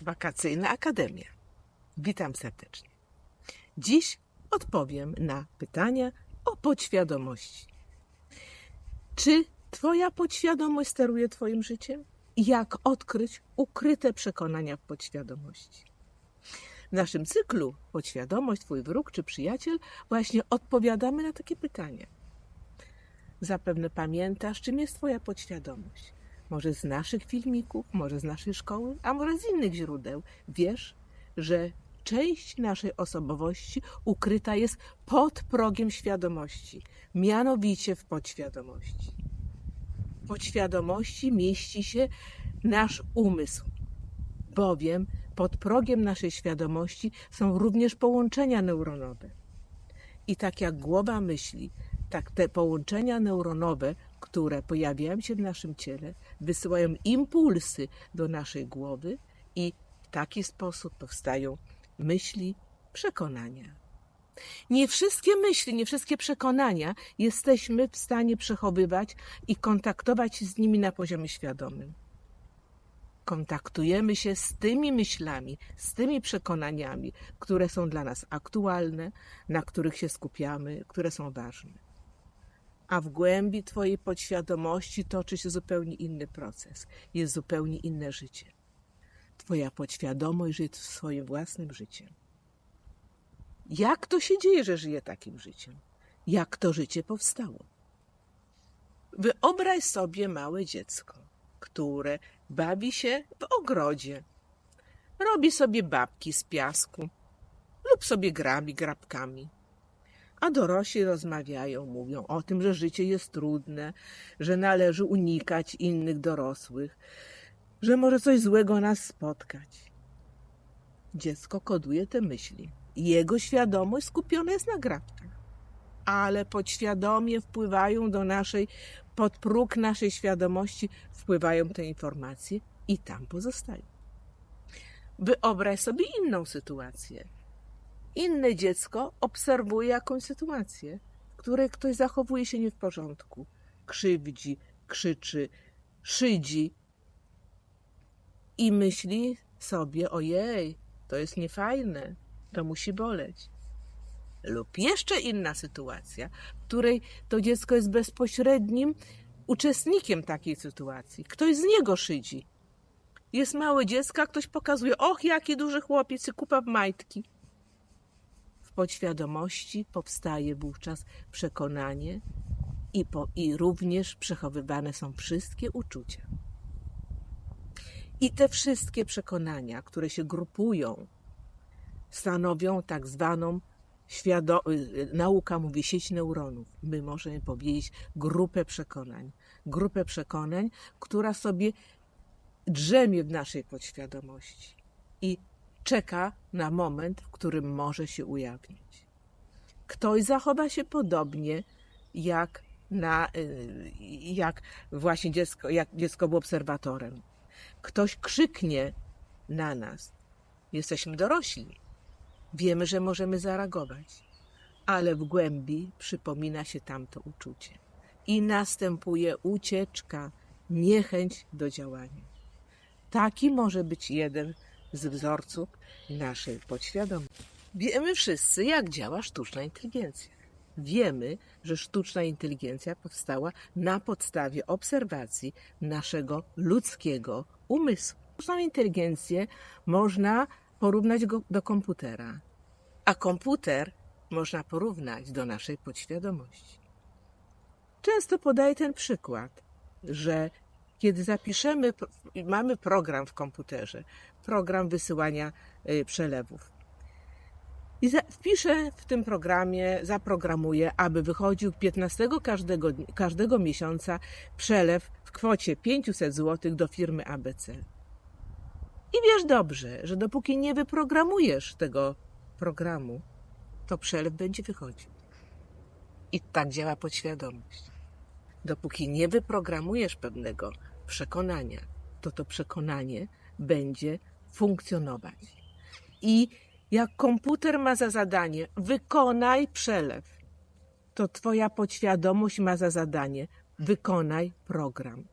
Wakacyjna Akademia. Witam serdecznie. Dziś odpowiem na pytania o podświadomości. Czy Twoja podświadomość steruje Twoim życiem? Jak odkryć ukryte przekonania w podświadomości? W naszym cyklu Podświadomość, Twój wróg czy przyjaciel właśnie odpowiadamy na takie pytania. Zapewne pamiętasz, czym jest Twoja podświadomość. Może z naszych filmików, może z naszej szkoły, a może z innych źródeł. Wiesz, że część naszej osobowości ukryta jest pod progiem świadomości, mianowicie w podświadomości. W podświadomości mieści się nasz umysł, bowiem pod progiem naszej świadomości są również połączenia neuronowe. I tak jak głowa myśli, tak te połączenia neuronowe, które pojawiają się w naszym ciele, wysyłają impulsy do naszej głowy i w taki sposób powstają myśli, przekonania. Nie wszystkie myśli, nie wszystkie przekonania jesteśmy w stanie przechowywać i kontaktować się z nimi na poziomie świadomym. Kontaktujemy się z tymi myślami, z tymi przekonaniami, które są dla nas aktualne, na których się skupiamy, które są ważne. A w głębi Twojej podświadomości toczy się zupełnie inny proces, jest zupełnie inne życie. Twoja podświadomość żyje swoim własnym życiem. Jak to się dzieje, że żyje takim życiem? Jak to życie powstało? Wyobraź sobie małe dziecko, które bawi się w ogrodzie. Robi sobie babki z piasku lub sobie grabi grabkami. A dorośli rozmawiają, mówią o tym, że życie jest trudne, że należy unikać innych dorosłych, że może coś złego nas spotkać. Dziecko koduje te myśli. Jego świadomość skupiona jest na grabkach, ale podświadomie wpływają do naszej, pod próg naszej świadomości wpływają te informacje i tam pozostają. Wyobraź sobie inną sytuację. Inne dziecko obserwuje jakąś sytuację, w której ktoś zachowuje się nie w porządku, krzywdzi, krzyczy, szydzi, i myśli sobie: ojej, to jest niefajne, to musi boleć. Lub jeszcze inna sytuacja, w której to dziecko jest bezpośrednim uczestnikiem takiej sytuacji. Ktoś z niego szydzi. Jest małe dziecko, ktoś pokazuje: och, jaki duży chłopiec kupa majtki. Podświadomości powstaje wówczas przekonanie i, po, i również przechowywane są wszystkie uczucia. I te wszystkie przekonania, które się grupują, stanowią tak zwaną świado- y, nauka mówi sieć neuronów. My możemy powiedzieć grupę przekonań. Grupę przekonań, która sobie drzemie w naszej podświadomości i czeka na moment, w którym może się ujawnić. Ktoś zachowa się podobnie jak, na, y, jak właśnie dziecko, jak dziecko było obserwatorem ktoś krzyknie na nas, jesteśmy dorośli. Wiemy, że możemy zareagować, ale w głębi przypomina się tamto uczucie i następuje ucieczka, niechęć do działania. Taki może być jeden z wzorców naszej podświadomości. Wiemy wszyscy, jak działa sztuczna inteligencja. Wiemy, że sztuczna inteligencja powstała na podstawie obserwacji naszego ludzkiego umysłu. Sztuczną inteligencję można porównać go do komputera, a komputer można porównać do naszej podświadomości. Często podaję ten przykład, że kiedy zapiszemy, mamy program w komputerze, program wysyłania y, przelewów. I wpiszę w tym programie, zaprogramuję, aby wychodził 15 każdego, każdego miesiąca przelew w kwocie 500 zł do firmy ABC. I wiesz dobrze, że dopóki nie wyprogramujesz tego programu, to przelew będzie wychodził. I tak działa podświadomość. Dopóki nie wyprogramujesz pewnego przekonania, to to przekonanie będzie funkcjonować. I jak komputer ma za zadanie wykonaj przelew, to Twoja podświadomość ma za zadanie wykonaj program.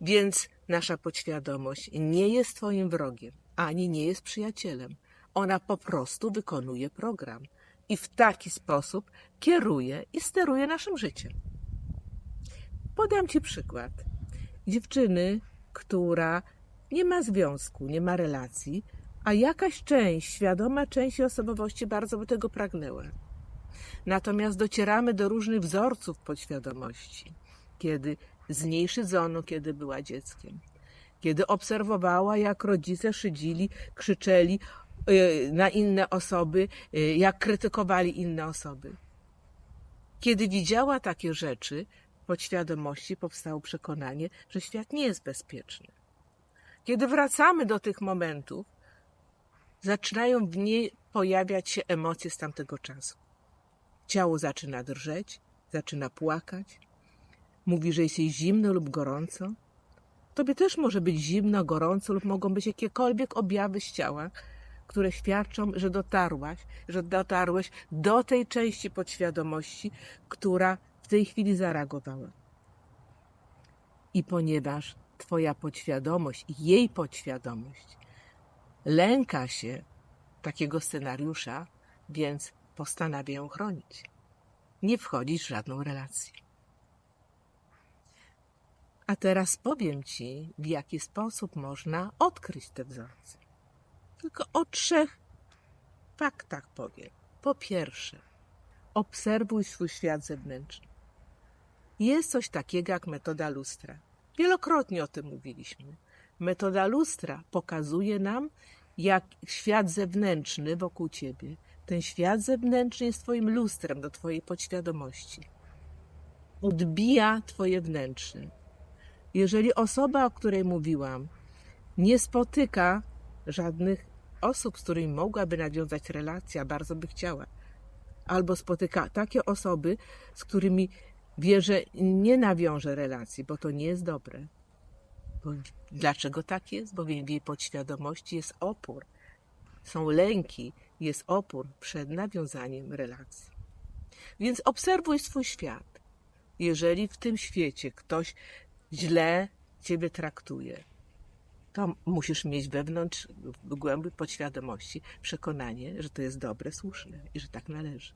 Więc nasza podświadomość nie jest Twoim wrogiem, ani nie jest przyjacielem. Ona po prostu wykonuje program i w taki sposób kieruje i steruje naszym życiem. Podam Ci przykład. Dziewczyny, która nie ma związku, nie ma relacji, a jakaś część, świadoma część osobowości bardzo by tego pragnęła. Natomiast docieramy do różnych wzorców podświadomości, kiedy z niej szydzono, kiedy była dzieckiem, kiedy obserwowała, jak rodzice szydzili, krzyczeli y, na inne osoby, y, jak krytykowali inne osoby. Kiedy widziała takie rzeczy, podświadomości powstało przekonanie, że świat nie jest bezpieczny. Kiedy wracamy do tych momentów, zaczynają w niej pojawiać się emocje z tamtego czasu. Ciało zaczyna drżeć, zaczyna płakać, mówi, że jest jej zimno lub gorąco. Tobie też może być zimno, gorąco lub mogą być jakiekolwiek objawy z ciała, które świadczą, że dotarłaś, że dotarłeś do tej części podświadomości, która tej chwili zareagowała. I ponieważ Twoja podświadomość, jej podświadomość lęka się takiego scenariusza, więc postanawia ją chronić. Nie wchodzić w żadną relację. A teraz powiem Ci, w jaki sposób można odkryć te wzorce. Tylko o trzech faktach powiem. Po pierwsze, obserwuj swój świat zewnętrzny. Jest coś takiego jak metoda lustra. Wielokrotnie o tym mówiliśmy. Metoda lustra pokazuje nam, jak świat zewnętrzny wokół ciebie, ten świat zewnętrzny jest Twoim lustrem do Twojej podświadomości. Odbija Twoje wnętrze. Jeżeli osoba, o której mówiłam, nie spotyka żadnych osób, z którymi mogłaby nawiązać relację, bardzo by chciała, albo spotyka takie osoby, z którymi wie, że nie nawiąże relacji, bo to nie jest dobre. Bo dlaczego tak jest? Bo w jej podświadomości jest opór, są lęki, jest opór przed nawiązaniem relacji. Więc obserwuj swój świat. Jeżeli w tym świecie ktoś źle ciebie traktuje, to musisz mieć wewnątrz, w głębi podświadomości przekonanie, że to jest dobre, słuszne i że tak należy.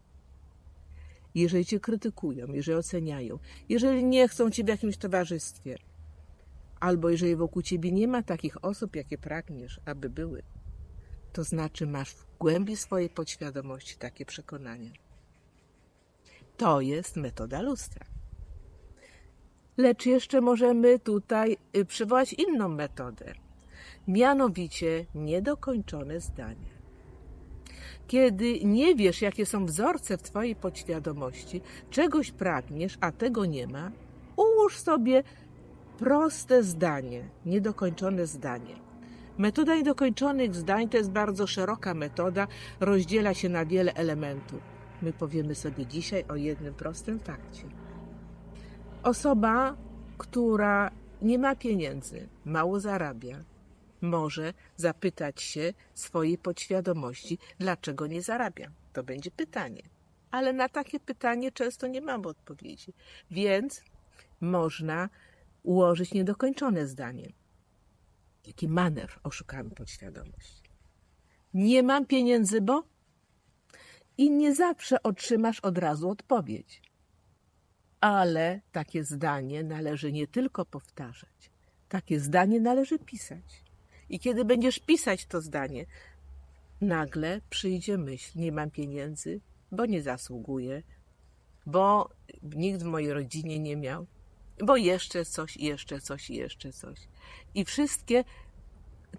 Jeżeli cię krytykują, jeżeli oceniają, jeżeli nie chcą cię w jakimś towarzystwie, albo jeżeli wokół ciebie nie ma takich osób, jakie pragniesz, aby były, to znaczy masz w głębi swojej podświadomości takie przekonanie. To jest metoda lustra. Lecz jeszcze możemy tutaj y, przywołać inną metodę, mianowicie niedokończone zdanie. Kiedy nie wiesz, jakie są wzorce w Twojej podświadomości, czegoś pragniesz, a tego nie ma, ułóż sobie proste zdanie, niedokończone zdanie. Metoda niedokończonych zdań to jest bardzo szeroka metoda, rozdziela się na wiele elementów. My powiemy sobie dzisiaj o jednym prostym fakcie. Osoba, która nie ma pieniędzy, mało zarabia, może zapytać się swojej podświadomości, dlaczego nie zarabia. To będzie pytanie. Ale na takie pytanie często nie mamy odpowiedzi. Więc można ułożyć niedokończone zdanie. Jaki manewr oszukamy podświadomość. Nie mam pieniędzy, bo i nie zawsze otrzymasz od razu odpowiedź. Ale takie zdanie należy nie tylko powtarzać, takie zdanie należy pisać. I kiedy będziesz pisać to zdanie, nagle przyjdzie myśl: Nie mam pieniędzy, bo nie zasługuję, bo nikt w mojej rodzinie nie miał, bo jeszcze coś, jeszcze coś, jeszcze coś. I wszystkie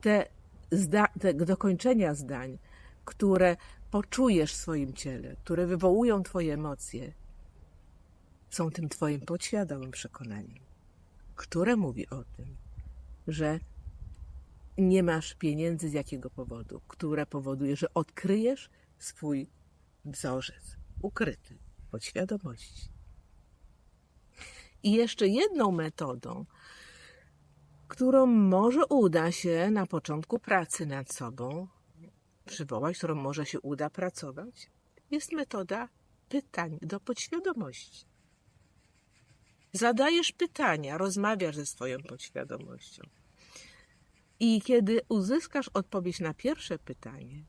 te, zda- te dokończenia zdań, które poczujesz w swoim ciele, które wywołują Twoje emocje, są tym Twoim podświadomym przekonaniem, które mówi o tym, że nie masz pieniędzy z jakiego powodu, które powoduje, że odkryjesz swój wzorzec ukryty podświadomości. I jeszcze jedną metodą, którą może uda się na początku pracy nad sobą przywołać, którą może się uda pracować, jest metoda pytań do podświadomości. Zadajesz pytania, rozmawiasz ze swoją podświadomością. I kiedy uzyskasz odpowiedź na pierwsze pytanie,